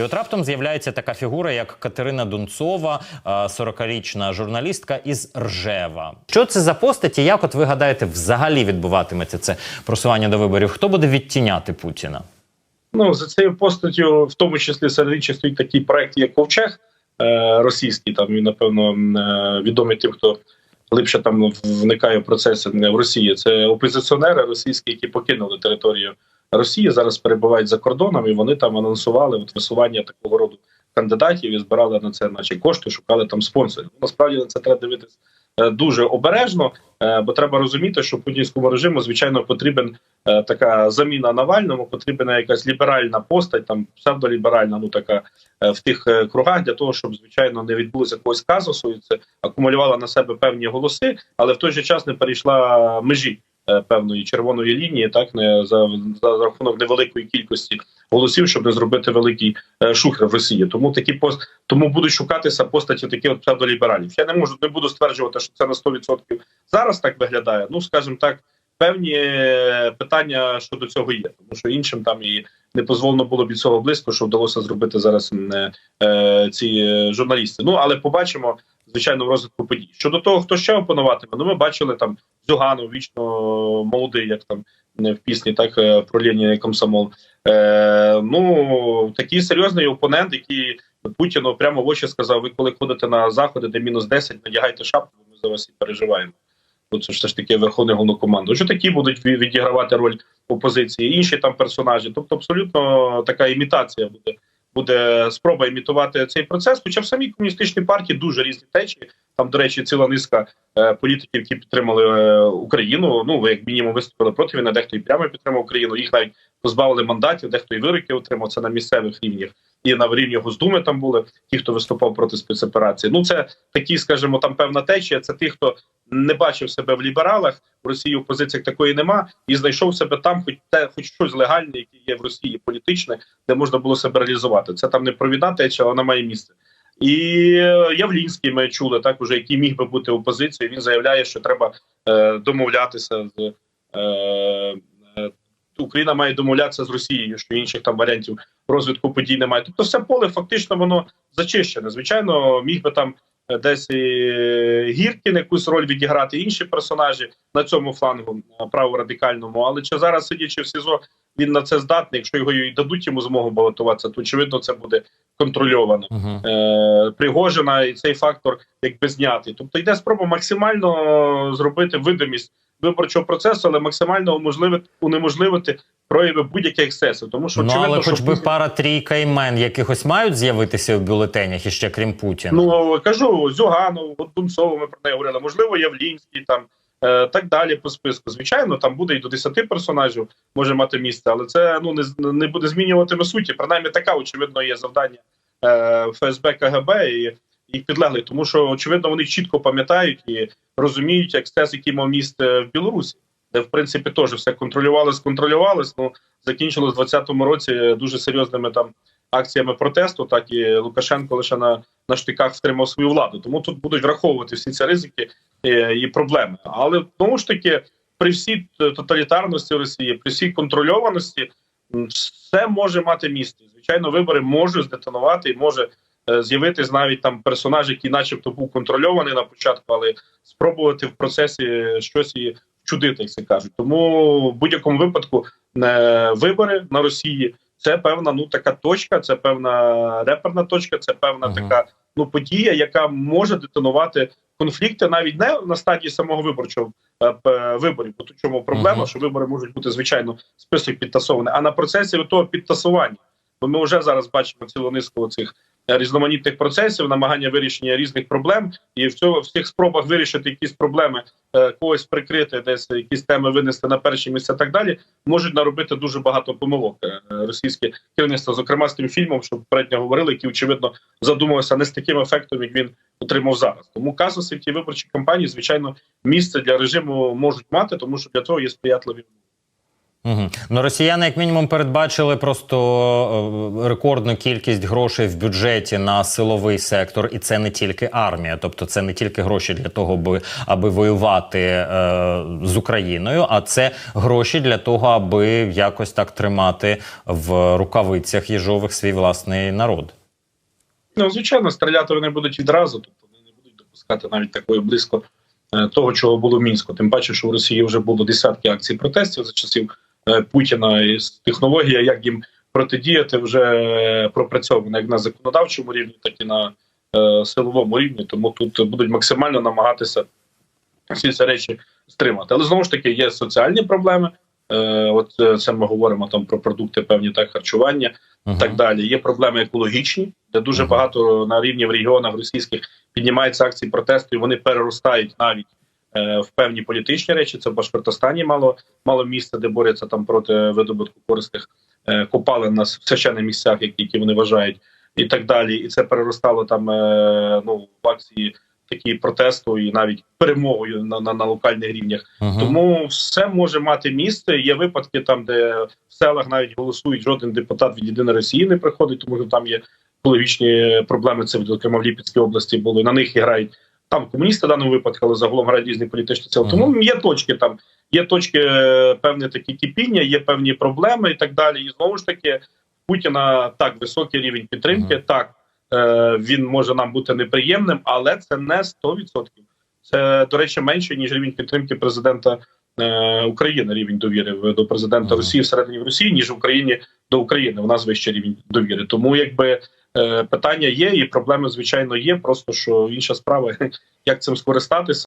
І от раптом з'являється така фігура, як Катерина Дунцова, е, 40-річна журналістка із Ржева. Що це за постаті? Як от ви гадаєте, взагалі відбуватиметься це просування до виборів? Хто буде відтіняти Путіна? Ну за цією постаттю, в тому числі серед стоїть такий проект, як Ковчег е, російський. Там він напевно е, відомий тим, хто глибше там вникає в процеси в Росії. Це опозиціонери російські, які покинули територію Росії. Зараз перебувають за кордоном, і вони там анонсували от висування такого роду кандидатів і збирали на це, наче кошти, шукали там спонсорів. Насправді на це треба дивитися е, дуже обережно, е, бо треба розуміти, що путінському режиму звичайно потрібен е, така заміна Навальному, потрібна якась ліберальна постать, там псевдоліберальна, ну така в тих кругах для того, щоб звичайно не відбулося якогось казусу, і це акумулювала на себе певні голоси, але в той же час не перейшла межі. Е, Певної червоної лінії, так не за, за рахунок невеликої кількості голосів, щоб не зробити великий е, шухер в Росії. Тому такі пост тому будуть шукатися постаті такі от псевдолібералів. Я не можу не буду стверджувати, що це на 100% зараз так виглядає. Ну скажімо так, певні е, питання щодо цього є, тому що іншим там і не дозволено було від цього близько, що вдалося зробити зараз е, ці журналісти. Ну але побачимо звичайно в розвитку подій. Щодо того, хто ще опануватиме, ну ми бачили там Зюганов, вічно молодий, як там е, в пісні, так е, про Леніна комсомол. Е, ну такий серйозний опонент, який Путіну прямо в очі сказав: ви коли ходите на заходи, де мінус 10, надягайте шапку, ми за вас і переживаємо. Бо це ж все ж таки верховний головнокомандувач. Що такі будуть відігравати роль опозиції, інші там персонажі. Тобто, абсолютно така імітація буде. Буде спроба імітувати цей процес. Хоча в самій комуністичній партії дуже різні течії. Там, до речі, ціла низка е, політиків, які підтримали е, Україну. Ну ви як мінімум виступили проти війни, дехто і прямо підтримав Україну. Їх навіть позбавили мандатів, дехто і вироки отримав це на місцевих рівнях. І на рівні Госдуми там були ті, хто виступав проти спецоперації. Ну це такі, скажімо, там певна течія. Це ті, хто не бачив себе в лібералах. В Росії в позиціях такої нема, і знайшов себе там, хоч те, хоч щось легальне, яке є в Росії, політичне, де можна було себе реалізувати. Це там не провідна течія, вона має місце. І Явлінський ми чули так, уже який міг би бути опозицією. Він заявляє, що треба е, домовлятися з е, е, Україна має домовлятися з Росією, що інших там варіантів розвитку подій немає. Тобто, все поле фактично воно зачищене. Звичайно, міг би там десь і Гіркін якусь роль відіграти інші персонажі на цьому флангу праворадикальному. Але чи зараз сидячи в СІЗО, він на це здатний? Якщо його і дадуть йому змогу балотуватися, то очевидно це буде контрольовано. Угу. Е, Пригожина і цей фактор якби знятий. Тобто йде спроба максимально зробити видимість виборчого процесу, але максимально уможливити унеможливити прояви будь-яких ексцесів. Тому що Ну очевидно, але що хоч би Путін- пара трійка імен якихось мають з'явитися в бюлетенях іще крім Путіна. Ну кажу Зюганов, от ми про неї говорили. Можливо, Явлінський там е, так далі по списку. Звичайно, там буде і до 10 персонажів може мати місце, але це ну не не буде змінюватиме суті. Принаймні, така очевидно є завдання е, ФСБ КГБ і їх підлеглих, тому що очевидно вони чітко пам'ятають і розуміють ексцес, який мав місце в Білорусі. Де в принципі теж все контролювалось, контролювалось. Ну закінчилось в 2020 році дуже серйозними там акціями протесту, так і Лукашенко лише на, на штиках втримав свою владу. Тому тут будуть враховувати всі ці ризики і, і проблеми. Але знову ж таки, при всій тоталітарності Росії, при всій контрольованості, все може мати місце. Звичайно, вибори можуть здетонувати і може е, з'явитись навіть там персонаж, який, начебто, був контрольований на початку, але спробувати в процесі щось і чудити, як це кажуть. Тому в будь-якому випадку е, вибори на Росії це певна ну така точка, це певна реперна точка, це певна Мгм. така ну подія, яка може детонувати конфлікти навіть не на стадії самого виборчого е, виборів. Бо тут чому проблема, Мгм. що вибори можуть бути звичайно список підтасований, а на процесі того підтасування. Бо ми вже зараз бачимо цілу низку цих різноманітних процесів, намагання вирішення різних проблем, і в цьому в цих спробах вирішити якісь проблеми, е, когось прикрити, десь якісь теми винести на перші місця. Так далі можуть наробити дуже багато помилок. е, Російське керівництво, зокрема з тим фільмом, що попередньо говорили, який очевидно задумувався не з таким ефектом, як він отримав зараз. Тому казуси в тій виборчій кампанії, звичайно, місце для режиму можуть мати, тому що для цього є сприятливі. Угу. Ну, росіяни, як мінімум, передбачили просто е, рекордну кількість грошей в бюджеті на силовий сектор, і це не тільки армія, тобто це не тільки гроші для того, аби, аби воювати е, з Україною, а це гроші для того, аби якось так тримати в рукавицях їжових свій власний народ. Ну, звичайно, стріляти вони будуть відразу, тобто вони не будуть допускати навіть такої близько е, того, чого було в мінську. Тим паче, що в Росії вже було десятки акцій протестів за часів Путіна, і технологія, як їм протидіяти, вже е, пропрацьована як на законодавчому рівні, так і на е, силовому рівні. Тому тут будуть максимально намагатися всі ці речі стримати. Але знову ж таки є соціальні проблеми. Е, От е, це ми говоримо там про продукти, певні так харчування Угу. так далі. Є проблеми екологічні, де дуже Мгм. багато на рівні в регіонах російських піднімаються акції протесту, і вони переростають навіть е, в певні політичні речі. Це в Башкортостані мало мало місця, де борються там проти видобутку корисних е, копалин на священних місцях, які, вони вважають, і так далі. І це переростало там е, ну в акції такі протесту і навіть перемогою на, на, на локальних рівнях. Угу. Тому все може мати місце. Є випадки там, де в селах навіть голосують, жоден депутат від єдиної Росії не приходить, тому що там є екологічні проблеми. Це зокрема в Ліпецькій області були. На них і грають там комуністи в даному випадку, але загалом грають різні політичні сили. Тому є точки там, є точки е, певне такі кипіння, є певні проблеми і так далі. І знову ж таки, Путіна так високий рівень підтримки. Мгм. Так е, він може нам бути неприємним, але це не 100%. Це, до речі, менше ніж рівень підтримки президента е, України, рівень довіри до президента Ага. Росії всередині в Росії, ніж в Україні до України. У нас вищий рівень довіри. Тому якби е, питання є, і проблеми звичайно є. Просто що інша справа, як цим скористатися.